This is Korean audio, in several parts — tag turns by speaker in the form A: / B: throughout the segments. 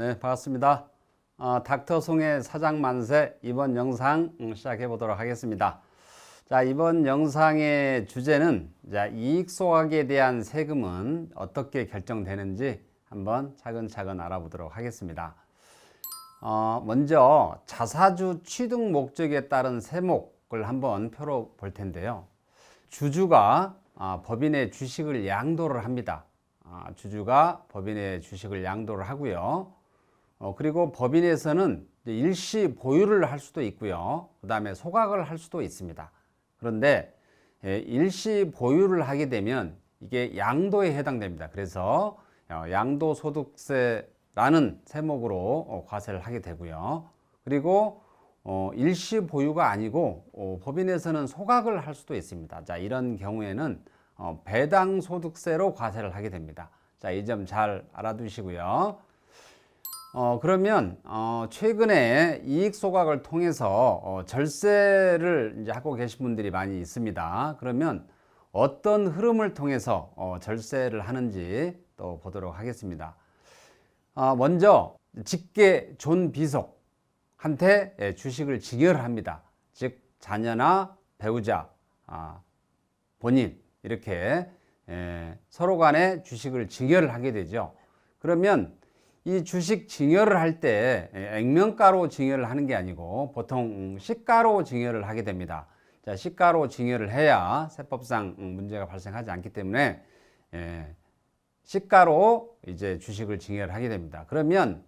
A: 네, 반갑습니다. 어, 닥터 송의 사장 만세 이번 영상 음, 시작해 보도록 하겠습니다. 자, 이번 영상의 주제는 자, 이익 소각에 대한 세금은 어떻게 결정되는지 한번 차근차근 알아보도록 하겠습니다. 어, 먼저 자사주 취득 목적에 따른 세목을 한번 표로 볼 텐데요. 주주가 아, 법인의 주식을 양도를 합니다. 아, 주주가 법인의 주식을 양도를 하고요. 어, 그리고 법인에서는 일시 보유를 할 수도 있고요. 그 다음에 소각을 할 수도 있습니다. 그런데 예, 일시 보유를 하게 되면 이게 양도에 해당됩니다. 그래서 어, 양도소득세라는 세목으로 어, 과세를 하게 되고요. 그리고 어, 일시 보유가 아니고 어, 법인에서는 소각을 할 수도 있습니다. 자, 이런 경우에는 어, 배당 소득세로 과세를 하게 됩니다. 자, 이 점 잘 알아두시고요. 어, 그러면 어, 최근에 이익 소각을 통해서 어, 절세를 이제 하고 계신 분들이 많이 있습니다. 그러면 어떤 흐름을 통해서 어, 절세를 하는지 또 보도록 하겠습니다. 어, 먼저 직계 존 비속한테 예, 주식을 증여합니다. 즉 자녀나 배우자, 아, 본인 이렇게 예, 서로 간에 주식을 증여를 하게 되죠. 그러면 이 주식 증여를 할 때 액면가로 증여를 하는 게 아니고 보통 시가로 증여를 하게 됩니다. 자, 시가로 증여를 해야 세법상 문제가 발생하지 않기 때문에 예, 시가로 이제 주식을 증여를 하게 됩니다. 그러면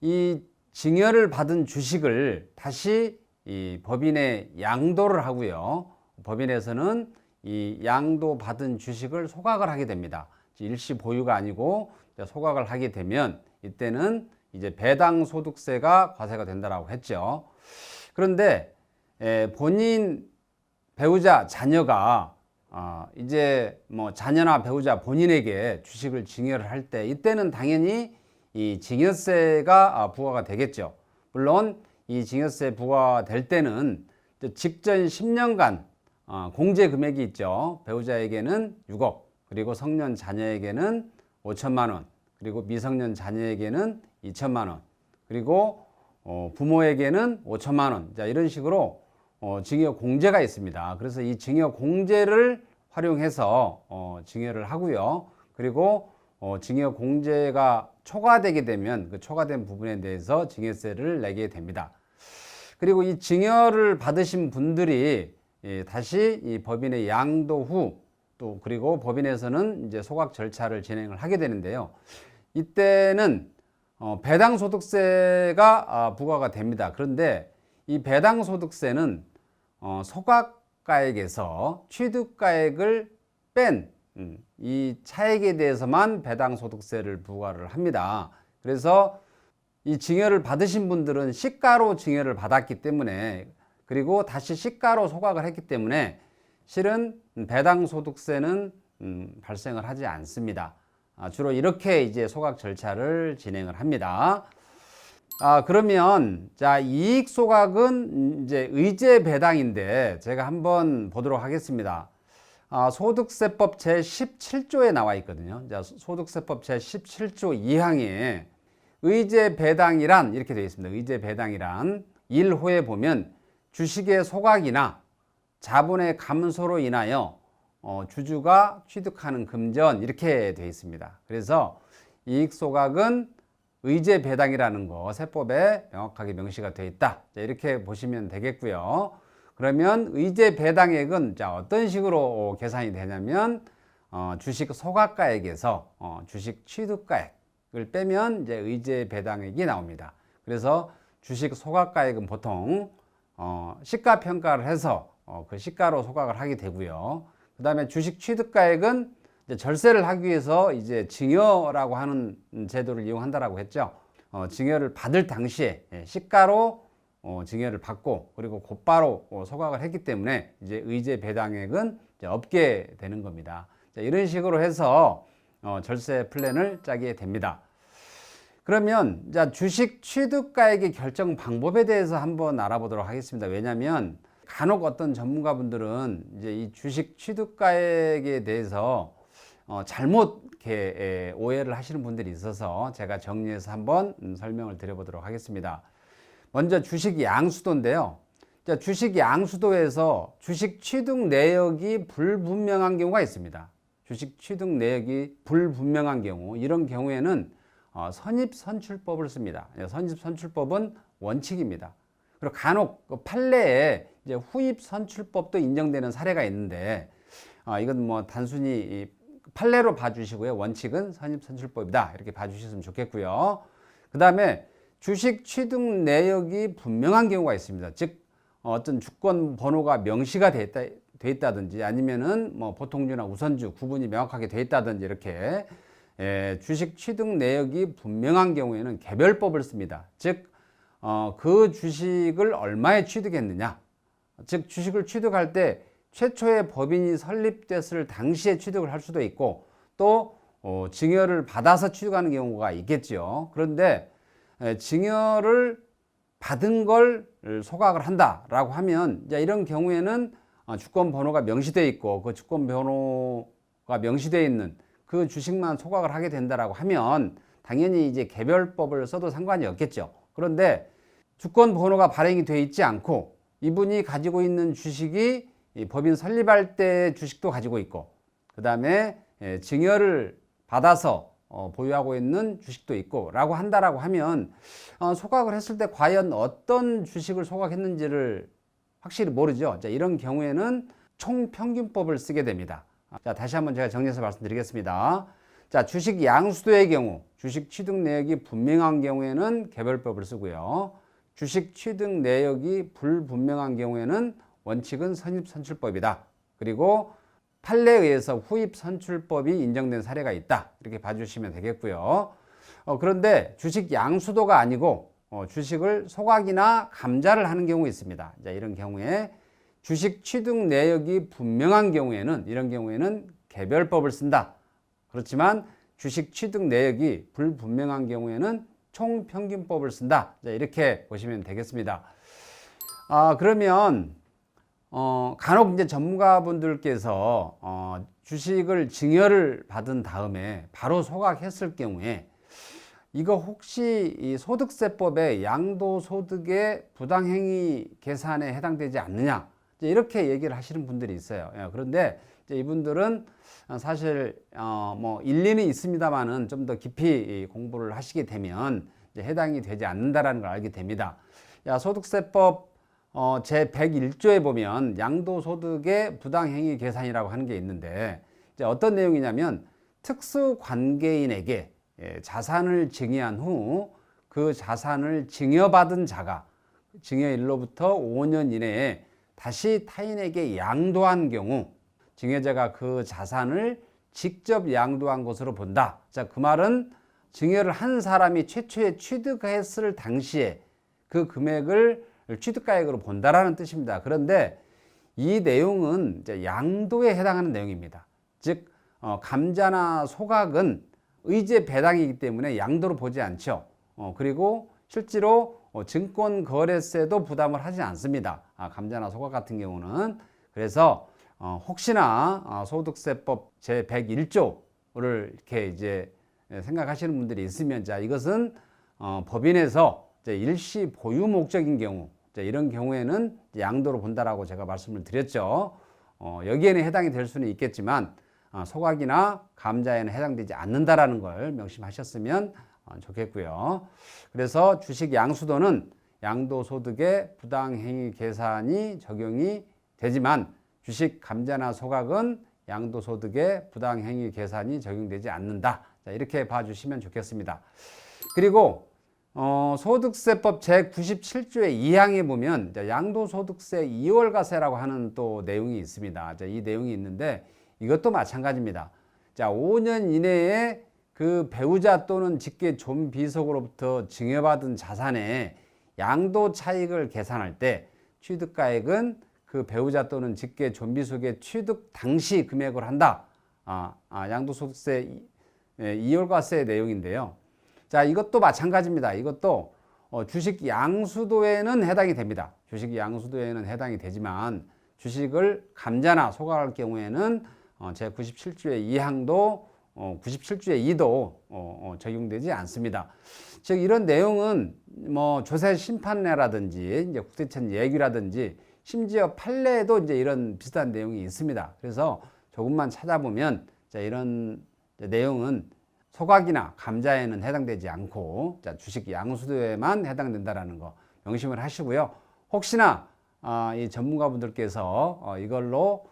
A: 이 증여를 받은 주식을 다시 이 법인에 양도를 하고요. 법인에서는 이 양도 받은 주식을 소각을 하게 됩니다. 일시 보유가 아니고 소각을 하게 되면 이때는 이제 배당 소득세가 과세가 된다라고 했죠. 그런데 본인 배우자 자녀가 어, 이제 뭐 자녀나 배우자 본인에게 주식을 증여를 할 때 이때는 당연히 이 증여세가 아, 부과가 되겠죠. 물론 이 증여세 부과가 될 때는 직전 10년간 어, 공제 금액이 있죠. 배우자에게는 6억, 그리고 성년 자녀에게는 5천만 원, 그리고 미성년 자녀에게는 2천만 원, 그리고 어, 부모에게는 5천만 원. 자, 이런 식으로 어, 증여 공제가 있습니다. 그래서 이 증여 공제를 활용해서 어, 증여를 하고요. 그리고 어, 증여 공제가 초과되게 되면 그 초과된 부분에 대해서 증여세를 내게 됩니다. 그리고 이 증여를 받으신 분들이 예, 다시 이 법인의 양도 후 또 그리고 법인에서는 이제 소각 절차를 진행을 하게 되는데요. 이때는 어, 배당 소득세가 아, 부과가 됩니다. 그런데 이 배당 소득세는 어, 소각가액에서 취득가액을 뺀이 음, 차액에 대해서만 배당 소득세를 부과를 합니다. 그래서 이 증여를 받으신 분들은 시가로 증여를 받았기 때문에 그리고 다시 시가로 소각을 했기 때문에 실은 배당 소득세는 음, 발생을 하지 않습니다. 아, 주로 이렇게 이제 소각 절차를 진행을 합니다. 아, 그러면 자, 이익 소각은 이제 의제 배당인데 제가 한번 보도록 하겠습니다. 아, 소득세법 제 17조에 나와 있거든요. 자, 소득세법 제 17조 2항에 의제 배당이란 이렇게 되어 있습니다. 의제 배당이란 1호에 보면 주식의 소각이나 자본의 감소로 인하여 어, 주주가 취득하는 금전 이렇게 되어 있습니다. 그래서 이익 소각은 의제 배당이라는 거 세법에 명확하게 명시가 되어 있다. 자, 이렇게 보시면 되겠고요. 그러면 의제 배당액은 자, 어떤 식으로 계산이 되냐면 어, 주식 소각가액에서 어, 주식 취득가액을 빼면 이제 의제 배당액이 나옵니다. 그래서 주식 소각가액은 보통 어, 시가 평가를 해서 어, 그 시가로 소각을 하게 되고요. 그 다음에 주식 취득가액은 절세를 하기 위해서 이제 증여라고 하는 제도를 이용한다라고 했죠. 어, 증여를 받을 당시에 예, 시가로 어, 증여를 받고 그리고 곧바로 어, 소각을 했기 때문에 이제 의제 배당액은 이제 없게 되는 겁니다. 자, 이런 식으로 해서 어, 절세 플랜을 짜게 됩니다. 그러면 자 주식 취득가액의 결정 방법에 대해서 한번 알아보도록 하겠습니다. 왜냐하면 간혹 어떤 전문가분들은 이제 이 주식 취득가액에 대해서 어, 잘못 이렇게 에, 오해를 하시는 분들이 있어서 제가 정리해서 한번 음, 설명을 드려보도록 하겠습니다. 먼저 주식 양수도인데요. 자, 주식 양수도에서 주식 취득 내역이 불분명한 경우가 있습니다. 주식 취득 내역이 불분명한 경우 이런 경우에는 어, 선입 선출법을 씁니다. 예, 선입 선출법은 원칙입니다. 그리고 간혹 그 판례에 이제 후입 선출법도 인정되는 사례가 있는데 어, 이건 뭐 단순히 이 판례로 봐주시고요. 원칙은 선입 선출법이다 이렇게 봐주셨으면 좋겠고요. 그 다음에 주식 취득 내역이 분명한 경우가 있습니다. 즉 어떤 주권 번호가 명시가 돼 있다. 돼 있다든지 아니면은 뭐 보통주나 우선주 구분이 명확하게 돼 있다든지 이렇게 예, 주식 취득 내역이 분명한 경우에는 개별법을 씁니다. 즉, 어, 그 주식을 얼마에 취득했느냐. 즉, 주식을 취득할 때 최초의 법인이 설립됐을 당시에 취득을 할 수도 있고 또 어, 증여를 받아서 취득하는 경우가 있겠죠. 그런데 에, 증여를 받은 걸 소각을 한다라고 하면 이런 경우에는 어, 주권 번호가 명시되어 있고 그 주권 번호가 명시되어 있는 그 주식만 소각을 하게 된다라고 하면 당연히 이제 개별법을 써도 상관이 없겠죠. 그런데 주권 번호가 발행이 되어 있지 않고 이분이 가지고 있는 주식이 법인 설립할 때 주식도 가지고 있고 그 다음에 예, 증여를 받아서 어, 보유하고 있는 주식도 있고 라고 한다라고 하면 어, 소각을 했을 때 과연 어떤 주식을 소각했는지를 확실히 모르죠. 자, 이런 경우에는 총평균법을 쓰게 됩니다. 자, 다시 한번 제가 정리해서 말씀드리겠습니다. 자, 주식 양수도의 경우, 주식 취득 내역이 분명한 경우에는 개별법을 쓰고요. 주식 취득 내역이 불분명한 경우에는 원칙은 선입선출법이다. 그리고 판례에 의해서 후입 선출법이 인정된 사례가 있다. 이렇게 봐주시면 되겠고요. 어, 그런데 주식 양수도가 아니고 어, 주식을 소각이나 감자를 하는 경우 있습니다. 자, 이런 경우에 주식 취득 내역이 분명한 경우에는 이런 경우에는 개별법을 쓴다. 그렇지만 주식 취득 내역이 불분명한 경우에는 총평균법을 쓴다. 자, 이렇게 보시면 되겠습니다. 아, 그러면 어, 간혹 이제 전문가분들께서 어, 주식을 증여를 받은 다음에 바로 소각했을 경우에 이거 혹시 이 소득세법의 양도소득의 부당행위 계산에 해당되지 않느냐 이렇게 얘기를 하시는 분들이 있어요. 예, 그런데 이분들은 사실 어뭐 일리는 있습니다만은 좀 더 깊이 공부를 하시게 되면 해당이 되지 않는다라는 걸 알게 됩니다. 야, 소득세법 어, 제 101조에 보면 양도소득의 부당행위 계산이라고 하는 게 있는데 이제 어떤 내용이냐면 특수관계인에게 예, 자산을 증여한 후 그 자산을 증여받은 자가 증여일로부터 5년 이내에 다시 타인에게 양도한 경우 증여자가 그 자산을 직접 양도한 것으로 본다. 자, 그 말은 증여를 한 사람이 최초에 취득했을 당시에 그 금액을 취득가액으로 본다라는 뜻입니다. 그런데 이 내용은 양도에 해당하는 내용입니다. 즉, 어, 감자나 소각은 의제 배당이기 때문에 양도로 보지 않죠. 어, 그리고 실제로 어, 증권 거래세도 부담을 하지 않습니다. 아, 감자나 소각 같은 경우는 그래서 어, 혹시나 어, 소득세법 제 101조를 이렇게 이제 생각하시는 분들이 있으면 자 이것은 어, 법인에서 이제 일시 보유 목적인 경우 자, 이런 경우에는 양도로 본다라고 제가 말씀을 드렸죠. 어, 여기에는 해당이 될 수는 있겠지만 어, 소각이나 감자에는 해당되지 않는다라는 걸 명심하셨으면 어, 좋겠고요. 그래서 주식 양수도는 양도소득의 부당행위 계산이 적용이 되지만 주식 감자나 소각은 양도소득의 부당행위 계산이 적용되지 않는다. 자, 이렇게 봐주시면 좋겠습니다. 그리고 어, 소득세법 제97조의 2항에 보면 양도소득세 2월과세라고 하는 또 내용이 있습니다. 자, 이 내용이 있는데 이것도 마찬가지입니다. 자, 5년 이내에 그 배우자 또는 직계 존비속으로부터 증여받은 자산의 양도 차익을 계산할 때 취득가액은 그 배우자 또는 직계 존비속의 취득 당시 금액을 한다. 아, 아 양도소득세 이월과세 내용인데요. 자, 이것도 마찬가지입니다. 이것도 어, 주식 양수도에는 해당이 됩니다. 주식 양수도에는 해당이 되지만 주식을 감자나 소각할 경우에는 어, 제 97조의 2항도 어, 97조의 2도 어, 어, 적용되지 않습니다. 즉 이런 내용은 뭐 조세 심판례라든지 이제 국세청 예규라든지 심지어 판례에도 이제 이런 비슷한 내용이 있습니다. 그래서 조금만 찾아보면 자, 이런 내용은 소각이나 감자에는 해당되지 않고 자, 주식 양수도에만 해당된다라는 거 명심을 하시고요. 혹시나 아, 이 전문가분들께서 어, 이걸로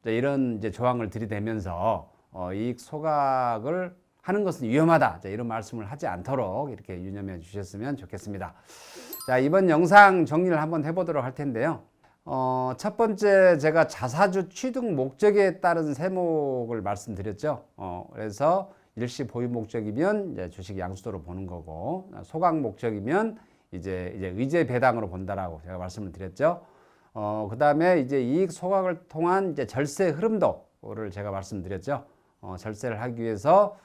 A: 이제 이런 이제 조항을 들이대면서 어, 이익 소각을 하는 것은 위험하다. 자, 이런 말씀을 하지 않도록 이렇게 유념해 주셨으면 좋겠습니다. 자, 이번 영상 정리를 한번 해보도록 할 텐데요. 어, 첫 번째 제가 자사주 취득 목적에 따른 세목을 말씀드렸죠. 어, 그래서 일시 보유 목적이면 주식 양수도로 보는 거고 소각 목적이면 이제 이제 의제 배당으로 본다라고 제가 말씀을 드렸죠. 어, 그다음에 이제 이익 소각을 통한 이제 절세 흐름도를 제가 말씀드렸죠. 어, 절세를 하기 위해서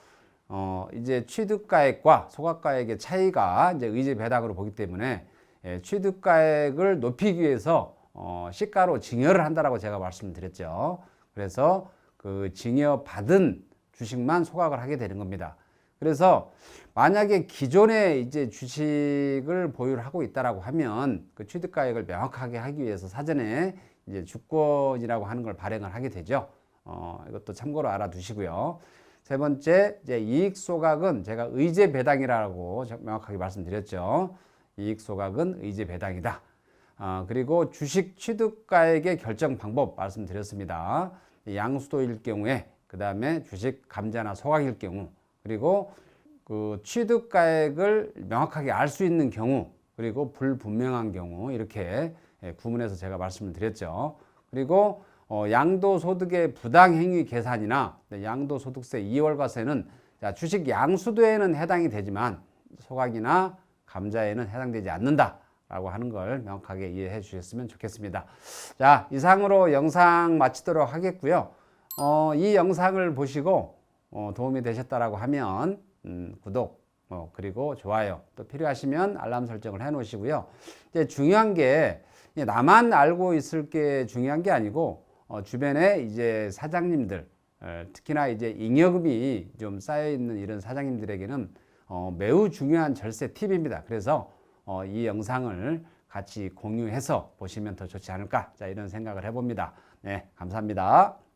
A: 어, 이제 취득가액과 소각가액의 차이가 이제 의제 배당으로 보기 때문에 예, 취득가액을 높이기 위해서 어, 시가로 증여를 한다라고 제가 말씀드렸죠. 그래서 그 증여 받은 주식만 소각을 하게 되는 겁니다. 그래서 만약에 기존에 이제 주식을 보유를 하고 있다라고 하면 그 취득가액을 명확하게 하기 위해서 사전에 이제 주권이라고 하는 걸 발행을 하게 되죠. 어, 이것도 참고로 알아두시고요. 세 번째, 이제 이익 소각은 제가 의제 배당이라고 명확하게 말씀드렸죠. 이익 소각은 의제 배당이다. 아, 그리고 주식 취득가액의 결정 방법 말씀드렸습니다. 양수도일 경우에 그 다음에 주식 감자나 소각일 경우 그리고 그 취득가액을 명확하게 알 수 있는 경우 그리고 불분명한 경우 이렇게 예, 구문해서 제가 말씀을 드렸죠. 그리고 어, 양도소득의 부당행위 계산이나 네, 양도소득세 2월과세는 주식 양수도에는 해당이 되지만 소각이나 감자에는 해당되지 않는다 라고 하는 걸 명확하게 이해해 주셨으면 좋겠습니다. 자, 이상으로 영상 마치도록 하겠고요. 어, 이 영상을 보시고 어, 도움이 되셨다라고 하면 음, 구독 어, 그리고 좋아요 또 필요하시면 알람 설정을 해 놓으시고요. 이제 중요한 게 나만 알고 있을 게 중요한 게 아니고 어, 주변에 이제 사장님들 에, 특히나 이제 잉여금이 좀 쌓여 있는 이런 사장님들에게는 어, 매우 중요한 절세 팁입니다. 그래서 어, 이 영상을 같이 공유해서 보시면 더 좋지 않을까 자 이런 생각을 해봅니다. 네 감사합니다.